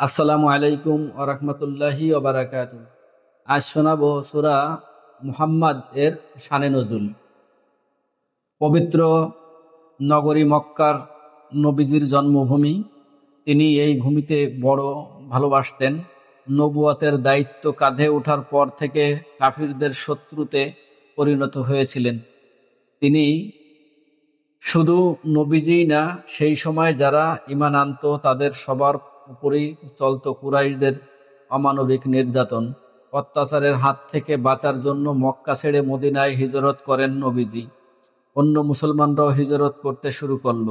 আসসালামু আলাইকুম ওরহমতুল্লাহি ওবরাকাত আজ শোনাব সুরা মুহাম্মদ এর শানে নজুল। পবিত্র নগরী মক্কার নবীজির জন্মভূমি। তিনি এই ভূমিতে বড় ভালোবাসতেন। নবুয়াতের দায়িত্ব কাঁধে ওঠার পর থেকে কাফিরদের শত্রুতে পরিণত হয়েছিলেন। তিনি শুধু নবীজিই না, সেই সময় যারা ইমান আনত, তাদের সবার উপরেই চলত কুরাইশদের অমানবিক নির্যাতন। অত্যাচারের হাত থেকে বাঁচার জন্য মক্কা ছেড়ে মদিনায় হিজরত করেন নবীজি। অন্য মুসলমানরাও হিজরত করতে শুরু করল।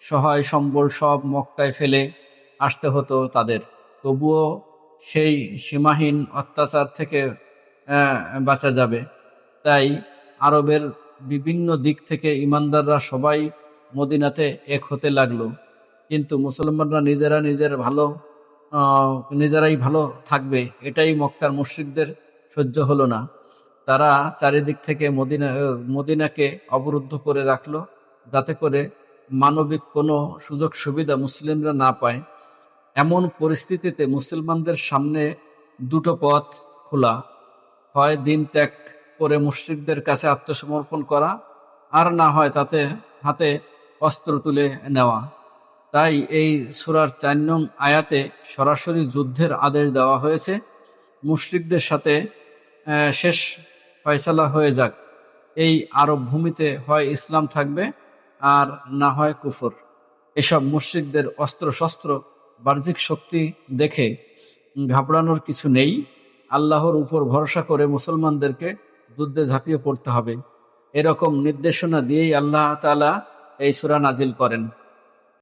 সহায় সম্বল সব মক্কায় ফেলে আসতে হতো তাদের। তবুও সেই সীমাহীন অত্যাচার থেকে বাঁচা যাবে। তাই আরবের বিভিন্ন দিক থেকে ইমানদাররা সবাই মদিনাতে এক হতে লাগল। কিন্তু মুসলমানরা নিজেরা নিজের ভালো নিজেরাই ভালো থাকবে, এটাই মক্কার মুশ্রিকদের সহ্য হলো না। তারা চারিদিক থেকে মদিনা মদিনাকে অবরুদ্ধ করে রাখল, যাতে করে মানবিক কোনো সুযোগ সুবিধা মুসলিমরা না পায়। এমন পরিস্থিতিতে মুসলমানদের সামনে দুটো পথ খোলা, হয় দিন ত্যাগ করে মুশ্রিকদের কাছে আত্মসমর্পণ করা, আর না হয় তাতে হাতে অস্ত্র তুলে নেওয়া। তাই এই সুরার চার নং আয়াতে সরাসরি যুদ্ধের আদেশ দেওয়া হয়েছে। মুশ্রিকদের সাথে শেষ ফয়সালা হয়ে যাক। এই আরব ভূমিতে হয় ইসলাম থাকবে আর না হয় কুফর। এসব মুশ্রিকদের অস্ত্র শস্ত্র বাহ্যিক শক্তি দেখে ঘাবড়ানোর কিছু নেই। আল্লাহর উপর ভরসা করে মুসলমানদেরকে যুদ্ধে ঝাঁপিয়ে পড়তে হবে। এরকম নির্দেশনা দিয়েই আল্লাহ তাআলা এই সূরা নাজিল করেন।